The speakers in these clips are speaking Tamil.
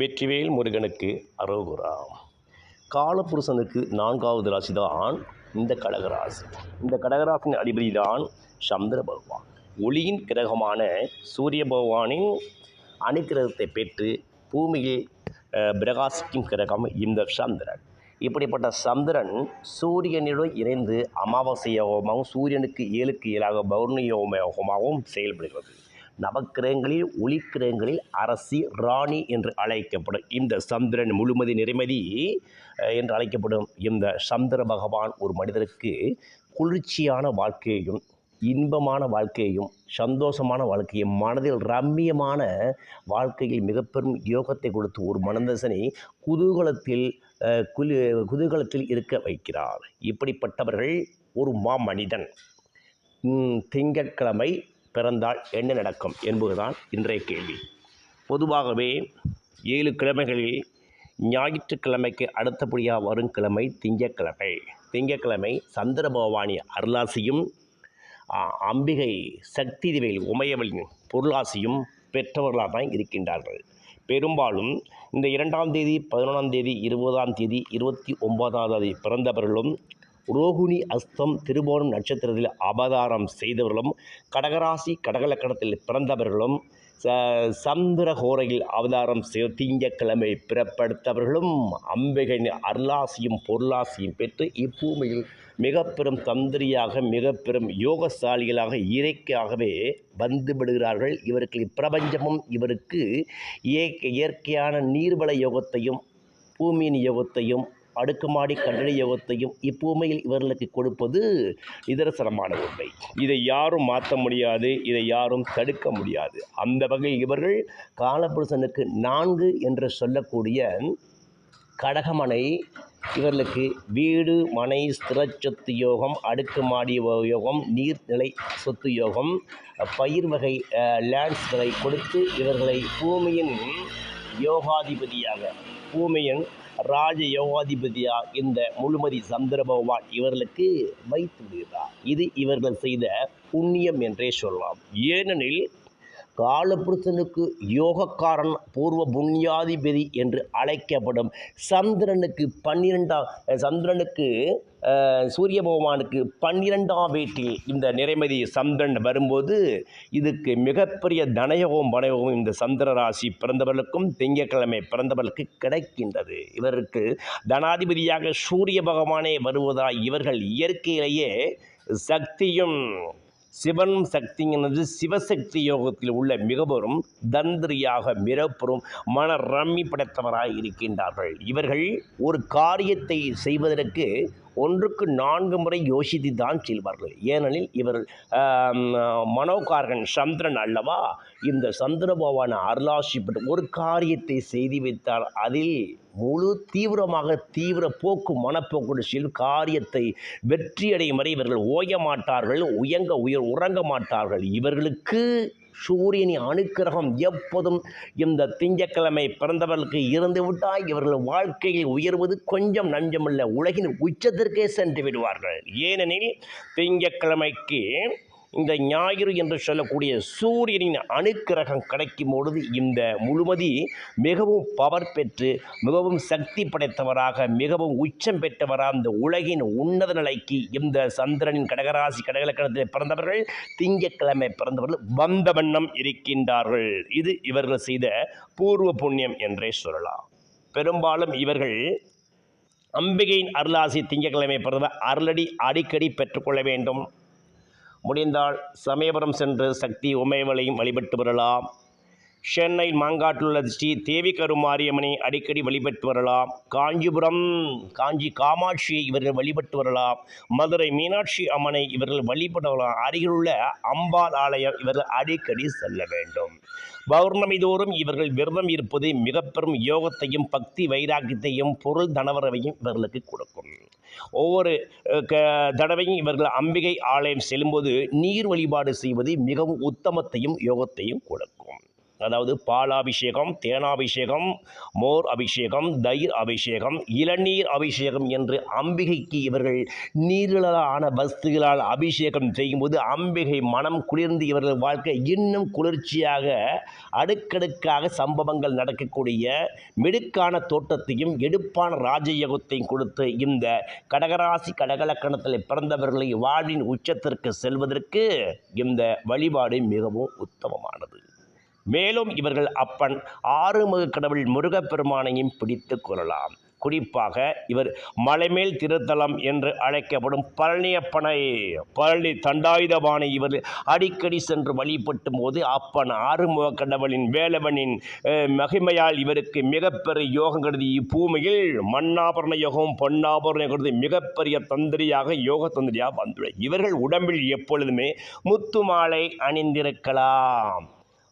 வெற்றிவேல் முருகனுக்கு அரோகுரா காலபுருஷனுக்கு நான்காவது ராசி தான் இந்த கடகராசி. இந்த கடகராசின் அதிபதி தான் சந்திர பகவான். ஒளியின் கிரகமான சூரிய பகவானின் அனுக்கிரகத்தை பெற்று பூமியில் பிரகாசிக்கும் கிரகம் இந்த சந்திரன். இப்படிப்பட்ட சந்திரன் சூரியனுடன் இணைந்து அமாவாசை யோகமாகவும் சூரியனுக்கு ஏழுக்கு ஏழாக பௌர்ணமி யோகமாகவும் செயல்படுகிறது. நவக்கிரகங்களில் ஒளிக்கிரகங்களில் அரசி ராணி என்று அழைக்கப்படும் இந்த சந்திரன் முழுமதி நிறைமதி என்று அழைக்கப்படும் இந்த சந்திர பகவான் ஒரு மனிதருக்கு குளிர்ச்சியான வாழ்க்கையையும் இன்பமான வாழ்க்கையையும் சந்தோஷமான வாழ்க்கையும் மனதில் ரம்மியமான வாழ்க்கையில் மிக பெரும் யோகத்தை கொடுத்து ஒரு மனந்தசனை குதூகலத்தில் குலு குதூகலத்தில் இருக்க வைக்கிறார். இப்படிப்பட்டவர்கள் ஒரு மாமனிதன். திங்கட்கிழமை பிறந்தால் என்ன நடக்கும் என்பதுதான் இன்றைய கேள்வி. பொதுவாகவே ஏழு கிழமைகளில் ஞாயிற்றுக்கிழமைக்கு அடுத்தபடியாக வரும் கிழமை திங்கட்கிழமை திங்கட்கிழமை சந்திர பகவானி அருளாசியும் அம்பிகை சக்தி திவையில் உமையவளின் பொருளாசியும் பெற்றவர்களாக தான் இருக்கின்றார்கள். பெரும்பாலும் இந்த இரண்டாம் தேதி பதினொன்றாம் தேதி இருபதாம் தேதி இருபத்தி ஒன்பதாம் தேதி பிறந்தவர்களும் ரோகிணி அஸ்தம் திருவோணம் நட்சத்திரத்தில் அவதாரம் செய்தவர்களும் கடகராசி கடகலக்கணத்தில் பிறந்தவர்களும் ச சந்திரஹோரையில் அவதாரம் செய்த திங்கட்கிழமை பிறப்படுத்தவர்களும் அம்பிகையின் அருளாசியும் பொருளாசியும் பெற்று இப்பூமியில் மிக பெரும் தந்திரியாக மிக பெரும் யோகசாலிகளாக இயற்கையாகவே வந்துவிடுகிறார்கள் இவருக்கு பிரபஞ்சமும் இவருக்கு இயற்கை இயற்கையான நீர்வள யோகத்தையும் பூமியின் யோகத்தையும் அடுக்குமாடி கண்டன யோகத்தையும் இப்பூமையில் இவர்களுக்கு கொடுப்பது நிதர்சனமான உண்மை. இதை யாரும் மாற்ற முடியாது இதை யாரும் தடுக்க முடியாது. அந்த வகையில் இவர்கள் காலபுருஷனுக்கு நான்கு என்று சொல்லக்கூடிய கடகமனை இவர்களுக்கு வீடு மனை ஸ்திர சொத்து யோகம் அடுக்குமாடி யோகம் நீர்நிலை சொத்து யோகம் பயிர் வகை லேண்ட்ஸ்களை கொடுத்து இவர்களை பூமியின் யோகாதிபதியாக பூமியின் ராஜ யோகாதிபதியாக இந்த முழுமதி சந்திர பகவான் இவர்களுக்கு வைத்து விடுகிறார். இது இவர்கள் செய்த புண்ணியம் என்றே சொல்லலாம். ஏனெனில் காலபுருஷனுக்கு யோகக்காரன் பூர்வ புண்ணியாதிபதி என்று அழைக்கப்படும் சந்திரனுக்கு பன்னிரெண்டாம் சந்திரனுக்கு சூரிய பகவானுக்கு பன்னிரெண்டாம் வீட்டில் இந்த நிறைமதி சந்திரன் வரும்போது இதுக்கு மிகப்பெரிய தனயோகம் பணயோகம் இந்த சந்திர ராசி பிறந்தவர்களுக்கும் திங்கட்கிழமை பிறந்தவர்களுக்கு கிடைக்கின்றது. இவருக்கு தனாதிபதியாக சூரிய பகவானே வருவதாய் இவர்கள் இயற்கையிலேயே சக்தியும் சிவன் சக்திங்கிறது சிவசக்தி யோகத்தில் உள்ள மிகவரும் தந்திரியாக மிகப்பெரும் மன ரம்மி படைத்தவராக இருக்கின்றார்கள். இவர்கள் ஒரு காரியத்தை செய்வதற்கு ஒன்றுக்கு நான்கு முறை யோசித்து தான் செல்வார்கள். ஏனெனில் இவர் மனோகார்கன் சந்திரன் அல்லவா? இந்த சந்திர பகவான் அருளாசி ஒரு காரியத்தை செய்து வைத்தால் அதில் முழு தீவிரமாக தீவிர போக்கு மனப்போக்குடன் செல் காரியத்தை வெற்றியடையும் வரை இவர்கள் ஓய மாட்டார்கள் உயங்க உயர் உறங்க மாட்டார்கள். இவர்களுக்கு சூரியனின் அனுக்கிரகம் எப்போதும் இந்த திங்கக்கிழமை பிறந்தவர்களுக்கு இருந்து விட்டால் இவர்கள் வாழ்க்கையில் உயர்வது கொஞ்சம் நஞ்சமல்ல. உலகின் உச்சத்திற்கே சென்று விடுவார்கள். ஏனெனில் திங்கட்கிழமைக்கு இந்த ஞாயிறு என்று சொல்லக்கூடிய சூரியனின் அணுக்கிரகம் கிடைக்கும் பொழுது இந்த முழுமதி மிகவும் பவர் பெற்று மிகவும் சக்தி படைத்தவராக மிகவும் உச்சம் பெற்றவராக இந்த உலகின் உன்னத நிலைக்கு இந்த சந்திரனின் கடகராசி கடகலக்கணத்தில் பிறந்தவர்கள் திங்கட்கிழமை பிறந்தவர்கள் வந்த வண்ணம் இருக்கின்றார்கள். இது இவர்கள் செய்த பூர்வ புண்ணியம் என்றே சொல்லலாம். பெரும்பாலும் இவர்கள் அம்பிகையின் அருளாசி திங்கட்கிழமை பிறந்தவர் அருளடி அடிக்கடி பெற்றுக்கொள்ள வேண்டும். முடிந்தால் சமயபுரம் சென்று சக்தி உமையவளையும் வழிபட்டு வரலாம். சென்னை மாங்காட்டில் உள்ள ஸ்ரீ தேவி கருமாரியம்மனை அடிக்கடி வழிபட்டு வரலாம். காஞ்சிபுரம் காஞ்சி காமாட்சியை இவர்கள் வழிபட்டு வரலாம். மதுரை மீனாட்சி அம்மனை இவர்கள் வழிபடலாம் அருகிலுள்ள அம்பாள் ஆலயம் இவர்கள் அடிக்கடி செல்ல வேண்டும். பௌர்ணமி தோறும் இவர்கள் விரதம் இருப்பது மிக பெரும் யோகத்தையும் பக்தி வைராக்கியத்தையும் பொருள் தனவரவையும் இவர்களுக்கு கொடுக்கும். ஒவ்வொரு க தடவையும் இவர்கள் அம்பிகை ஆலயம் செல்லும்போது நீர் வழிபாடு செய்வது மிகவும் உத்தமத்தையும் யோகத்தையும் கொடுக்கும். அதாவது பாலாபிஷேகம் தேனாபிஷேகம் மோர் அபிஷேகம் தயிர் அபிஷேகம் இளநீர் அபிஷேகம் என்று அம்பிகைக்கு இவர்கள் நீர்களான வஸ்துகளால் அபிஷேகம் செய்யும்போது அம்பிகை மனம் குளிர்ந்து இவர்கள் வாழ்க்கை இன்னும் குளிர்ச்சியாக அடுக்கடுக்காக சம்பவங்கள் நடக்கக்கூடிய மிடுக்கான தோட்டத்தையும் எடுப்பான ராஜயோகத்தையும் கொடுத்து இந்த கடகராசி கடகலக்கணத்தில் பிறந்தவர்களை வாழ்வின் உச்சத்திற்கு செல்வதற்கு இந்த வழிபாடு மிகவும் உத்தமமானது. மேலும் இவர்கள் அப்பன் ஆறுமுக கடவுள் முருகப்பெருமானையும் பிடித்து கொள்ளலாம். குறிப்பாக இவர் மலைமேல் திருத்தலம் என்று அழைக்கப்படும் பழனியப்பனை பழனி தண்டாயுதபாணி இவர் அடிக்கடி சென்று வழிபட்டும் போது அப்பன் ஆறுமுக கடவுளின் வேலவனின் மகிமையால் இவருக்கு மிகப்பெரிய யோகம் கருதி இப்பூமியில் மண்ணாபரண யோகம் பொன்னாபரண கருதி மிகப்பெரிய தந்திரியாக யோக தந்திரியாக வந்துள்ளது. இவர்கள் உடம்பில் எப்பொழுதுமே முத்து மாலை அணிந்திருக்கலாம்.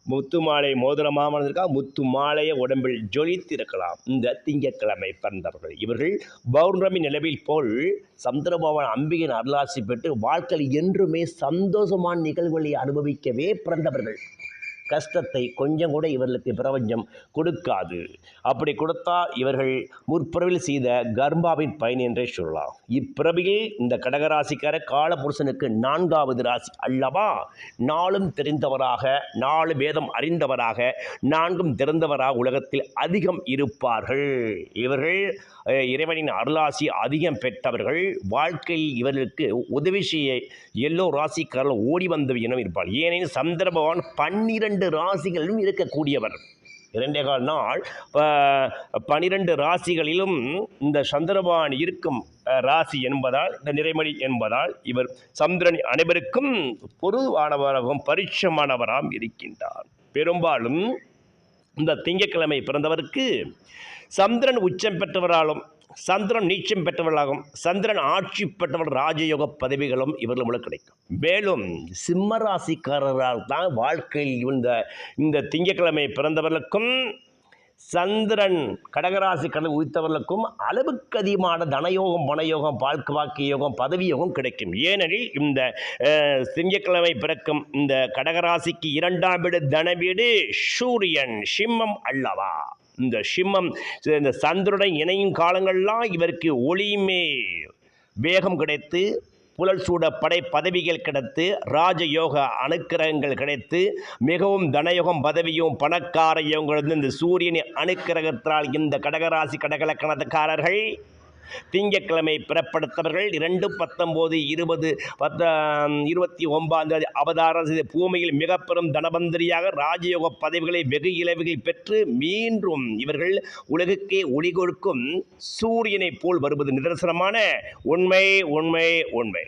முத்து மாலை மோதிரமாக இருந்திருக்கா முத்து மாலையை உடம்பில் ஜொலித்திருக்கலாம். இந்த திங்கட்கிழமை பிறந்தவர்கள். இவர்கள் பௌர்ணமி நிலவில் போல் சந்திரபவன் அம்பிகையின் அருளாசி பெற்று வாழ்க்கையில் என்றுமே சந்தோஷமான நிகழ்வுகளை அனுபவிக்கவே பிறந்தவர்கள். கஷ்டத்தை கொஞ்சம் கூட இவர்களுக்கு பிரபஞ்சம் கொடுக்காது. அப்படி கொடுத்தா இவர்கள் முற்பிறவில் செய்த கர்மாவின் பயன் என்றே சொல்லலாம். இப்பிறவியில் இந்த கடகராசிக்கார காலபுருஷனுக்கு நான்காவது ராசி அல்லவா? நாளும் தெரிந்தவராக நாலு வேதம் அறிந்தவராக நான்கும் திறந்தவராக உலகத்தில் அதிகம் இருப்பார்கள். இவர்கள் இறைவனின் அருளாசி அதிகம் பெற்றவர்கள். வாழ்க்கையில் இவர்களுக்கு உதவி செய்ய எல்லோ ராசிக்காரர்கள் ஓடி வந்த இனம் இருப்பார் ஏனெனில் சந்திர பகவான் பன்னிரண்டு ராசிகளிலும் இருக்கக்கூடியவர். இரண்டே கால் நாள் பனிரெண்டு ராசிகளிலும் இந்த சந்திரபான் இருக்கும் ராசி என்பதால் இந்த நிறைமணி என்பதால் இவர் சந்திரன் அனைவருக்கும் பொதுவானவராகவும் பரிச்சமானவராகவும் இருக்கின்றார். பெரும்பாலும் இந்த திங்கட்கிழமை பிறந்தவருக்கு சந்திரன் உச்சம் பெற்றவராலும் சந்திரன் நீச்சம் பெற்றவர்களாகும். சந்திரன் ஆட்சி பெற்றவர் ராஜயோக பதவிகளும் இவர்கள் கிடைக்கும். மேலும் சிம்ம ராசிக்காரரால் தான் வாழ்க்கையில் இந்த இந்த திங்கக்கிழமை பிறந்தவர்களுக்கும் சந்திரன் கடகராசி கடல் உயிர்த்தவர்களுக்கும் அளவுக்கு அதிகமான தனயோகம் பணயோகம் பால்க்கு வாக்கிய யோகம் பதவி யோகம் கிடைக்கும். ஏனெனில் இந்த திங்கக்கிழமை பிறக்கும் இந்த கடகராசிக்கு இரண்டாம் வீடு தன வீடு சூரியன் சிம்மம் அல்லவா? இந்த சிம்மம் இந்த சந்திரனுடன் இணையும் காலங்கள்லாம் இவருக்கு ஒளியுமே. வேகம் கிடைத்து புலல் சூட படை பதவிகள் கிடைத்து ராஜயோக அணுக்கிரகங்கள் கிடைத்து மிகவும் தனயோகம் பதவியும் பணக்கார இந்த சூரியனின் அணுக்கிரகத்தால் இந்த கடகராசி கடகலக்கணத்துக்காரர்கள் திங்கட்கிழமை பிறப்படுத்தவர்கள் இரண்டு பத்தொம்போது இருபது பத்த இருபத்தி ஒன்பதாம் தேதி அவதாரம் செய்த பூமியில் மிக பெரும் தனபந்திரியாக ராஜயோக பதவிகளை வெகு இலவுகள் பெற்று மீண்டும் இவர்கள் உலகுக்கே ஒளி கொடுக்கும் சூரியனைப் போல் வருவது நிதர்சனமான உண்மை உண்மை உண்மை.